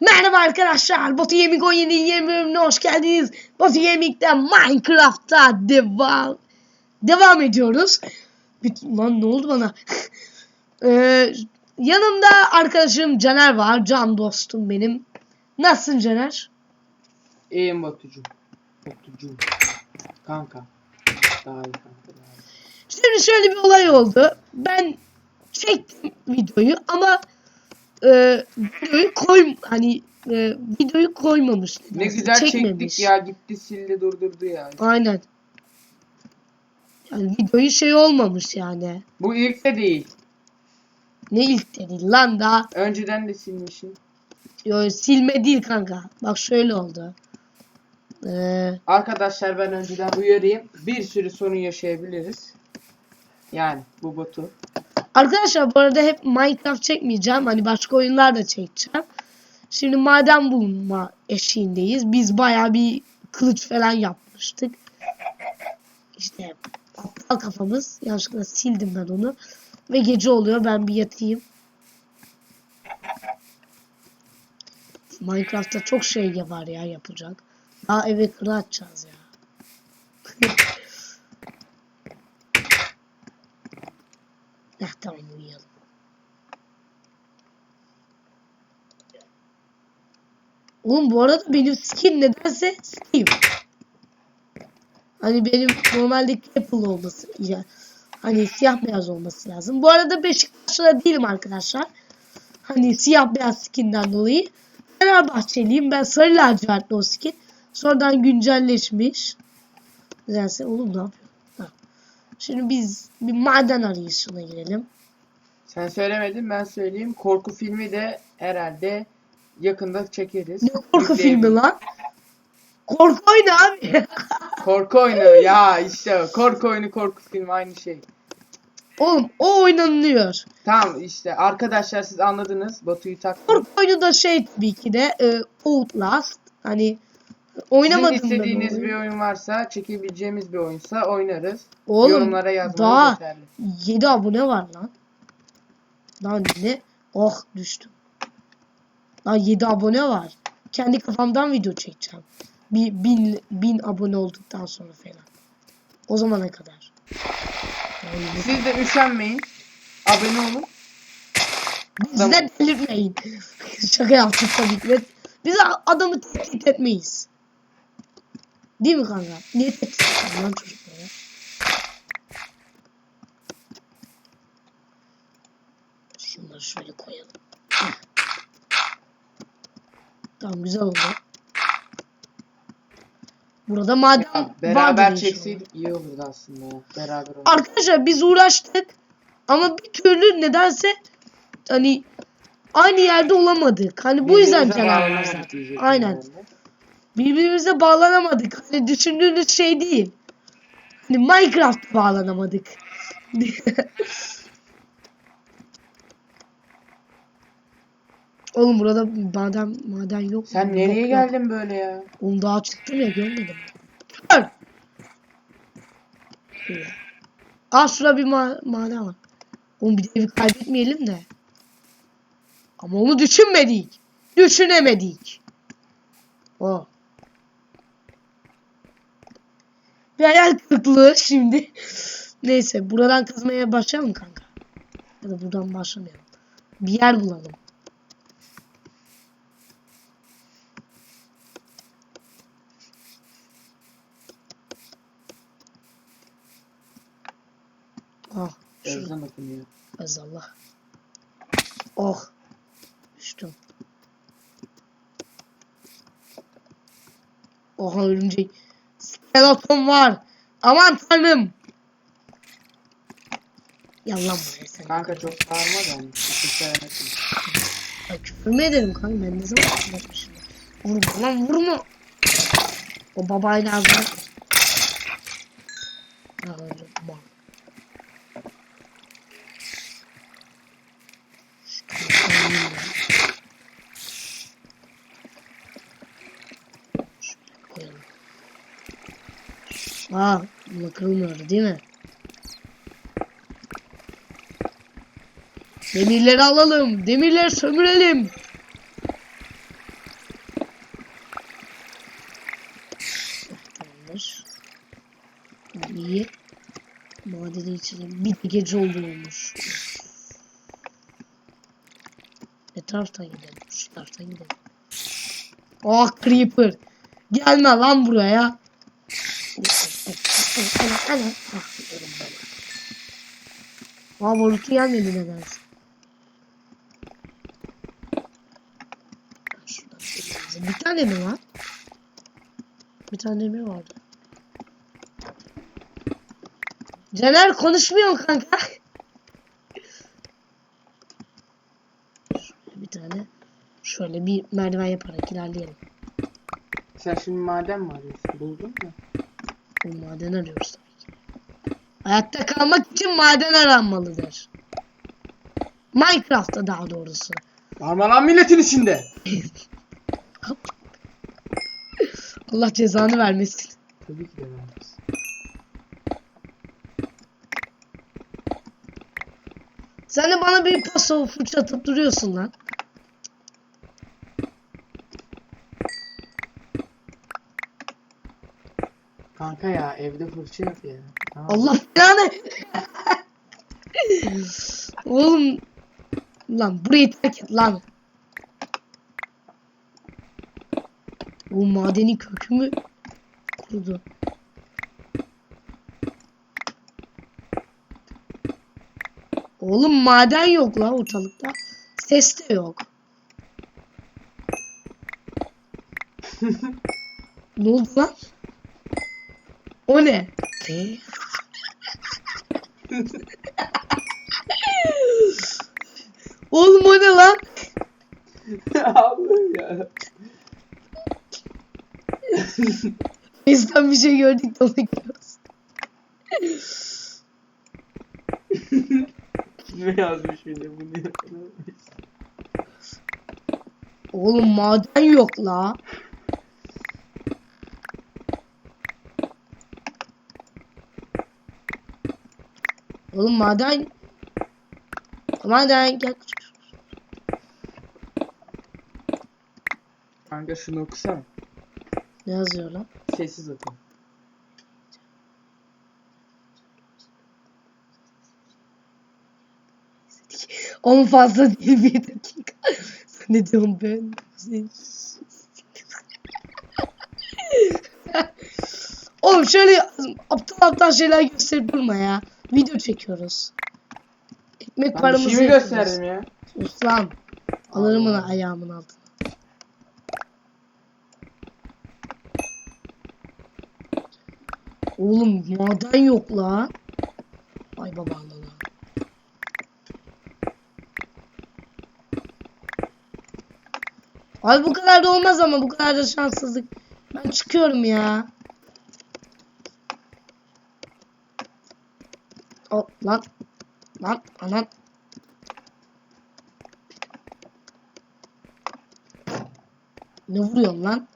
Merhaba arkadaşlar. Batu Yemik 17 yeni bölümüne hoş geldiniz. Batu Yemik'te Minecraft'ta devam devam ediyoruz. Lan ne oldu bana? Ee, yanımda arkadaşım Caner var. Can dostum benim. Nasılsın Caner? İyiyim Batucuğum. Batucuğum. Kanka. Daha iyi kanka. Daha iyi. Şimdi şöyle bir olay oldu. Ben çektim videoyu ama e, videoyu koy hani e, videoyu koymamış. Ne güzel çekmemiş. çektik ya gitti sildi durdurdu ya. Aynen. Yani videoyu şey olmamış yani. Bu ilk de değil. Ne ilk dedi lan daha Önceden de silmişim. yo, silme değil kanka. Bak şöyle oldu. Ee, Arkadaşlar ben önceden uyarayım. Bir sürü sorun yaşayabiliriz. Yani bu Batu. Arkadaşlar bu arada hep Minecraft çekmeyeceğim. Hani başka oyunlar da çekeceğim. Şimdi maden bulma eşiğindeyiz. Biz baya bir kılıç falan yapmıştık. İşte aptal kafamız. Yanlışlıkla sildim ben onu. Ve gece oluyor. Ben bir yatayım. Minecraft'ta çok şey var ya yapacak. Daha eve kıra atacağız ya. Tamam uyuyalım. Oğlum bu arada benim skin nedense Steve. Hani benim normalde Apple olması ya. Hani siyah beyaz olması lazım. Bu arada Beşiktaşlı değilim arkadaşlar. Hani siyah beyaz skinden dolayı. Fenerbahçeliyim. Ben sarı lacivertli o skin. Sonradan güncelleşmiş. Nedense oğlum ne yapıyor? Şimdi biz bir maden arayışına girelim. Sen söylemedin ben söyleyeyim. Korku filmi de herhalde yakında çekeriz. Ne korku filmi lan? Korku oyunu abi. Korku oyunu ya işte korku oyunu korku filmi aynı şey. Oğlum o oynanıyor. Tamam işte arkadaşlar siz anladınız. Batu'yu taktım. Korku oyunu da şey tabii ki de e, Outlast. Hani oynamadım ben istediğiniz bir oyun varsa, çekebileceğimiz bir oyunsa oynarız. Oğlum Yorumlara yazmanız daha yeterli. 7 abone var lan. Lan ne? Oh düştüm. Lan 7 abone var. Kendi kafamdan video çekeceğim. Bir bin, bin abone olduktan sonra falan. O zamana kadar. Yani Siz de üşenmeyin. Abone olun. Bizi Tamam. de delirtmeyin. Şaka yaptık tabii ki. Biz adamı tehdit etmeyiz. Değil mi kanka? Niye ediyorsun lan çocukları? Şunları şöyle koyalım. Tamam güzel oldu. Burada maden Ya, beraber çekseydik iyi olurdu aslında. ya. Beraber oynayalım. Arkadaşlar biz uğraştık ama bir türlü nedense hani aynı yerde olamadık. Hani bu yüzden Birbirimize diyecektim Aynen. ben de. Birbirimize bağlanamadık. Hani düşündüğünüz şey değil. Hani Minecraft bağlanamadık. Oğlum burada maden maden yok. mu? Sen nereye yok. geldin böyle ya? Oğlum daha çıktım ya görmedim. Dur. Aa şurada bir ma maden var. Oğlum bir de evi kaybetmeyelim de. Ama onu düşünmedik. Düşünemedik. O. Bir hayal kırıklığı şimdi. Neyse buradan kazmaya başlayalım kanka. Ya da buradan başlamayalım. Bir yer bulalım. Ah. Ezan okunuyor. Allah. Oh. Düştüm. Oha örümcek. Skeleton var. Aman tanrım. Yalan sen. Kanka çok bağırma da. Ya küfür mü ederim kanka ben ne zaman küfür? Vurma lan vurma. O babayla ağzına. Ya öyle Aa bununla kırılmıyordu değil mi? Demirleri alalım. Demirleri sömürelim. Tamamdır. İyi. Madeni içelim. Bir gece oldu olmuş. Ne taraftan gidelim? Şu taraftan gidelim. Ah oh, Creeper. Gelme lan buraya. Ana, ana. Aa Borutu gelmedi nedense. Bir tane mi var? Bir tane mi vardı? Caner konuşmuyor kanka. Şöyle bir tane şöyle bir merdiven yaparak ilerleyelim. Sen şimdi maden mi arıyorsun? Buldun mu? Bu maden arıyoruz tabii ki. Hayatta kalmak için maden aranmalıdır. Minecraft'ta daha doğrusu. Varma lan milletin içinde. Allah cezanı vermesin. Tabii ki de vermez. Sen de bana bir paso fırçatıp duruyorsun lan. Kanka ya evde fırça yok ya. Tamam. Allah belanı. Oğlum. Lan burayı terk et lan. Bu madeni kökümü kurudu. Oğlum maden yok la ortalıkta. Ses de yok. ne oldu lan? O ne? Oğlum o ne lan? Abi ya. Bizden bir şey gördük de onu gidiyoruz. Ne yazmış bir de bu ne? Oğlum maden yok la. Oğlum maden maden gel. Kanka şunu okusana. Ne yazıyor lan? Sessiz oku. Onun fazla değil bir dakika. Ne diyorsun ben? Oğlum şöyle aptal aptal şeyler gösterip durma ya. Video çekiyoruz. Ekmek Ben paramızı şey mi yapıyoruz. gösterdim ya? Sus lan. Alırım onu ayağımın altına. Oğlum maden yok la. Ay babanla la. Abi bu kadar da olmaz ama bu kadar da şanssızlık. Ben çıkıyorum ya. O lan. Lan anan. Ne vuruyorsun lan?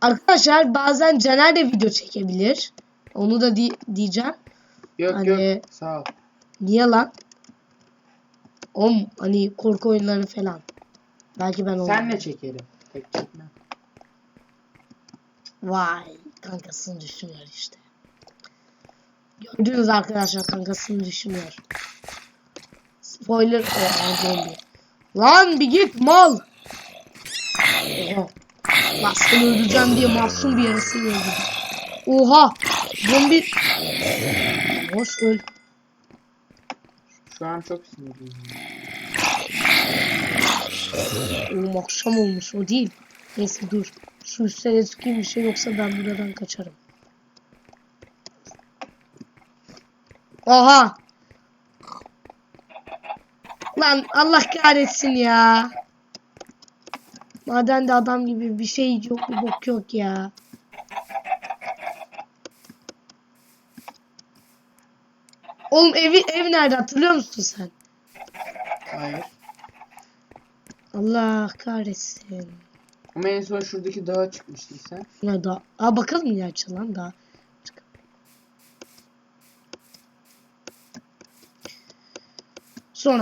Arkadaşlar bazen Caner de video çekebilir. Onu da di- diyeceğim. Yok Hani- yok sağ ol. Niye lan? Om hani korku oyunları falan. Belki ben olmam. Senle çekerim. Tek çekme. Vay kankasını düşünüyor işte. Gördünüz arkadaşlar kankasını düşünüyor. Spoiler o zombi. Lan bir git mal. Oha. Seni öldüreceğim diye masum bir yarısı öldürdüm. Oha. Zombi. Hoş öl. Şu an çok sinirliyim. Oğlum akşam olmuş o değil. Neyse dur. Şu üstlere çıkayım bir şey yoksa ben buradan kaçarım. Oha. Lan Allah kahretsin ya. Madende adam gibi bir şey yok bir bok yok ya. Oğlum evi ev nerede hatırlıyor musun sen? Hayır. Allah kahretsin. Ama en son şuradaki dağa çıkmıştın sen. Ya da Aa bakalım gerçi lan daha. Sonra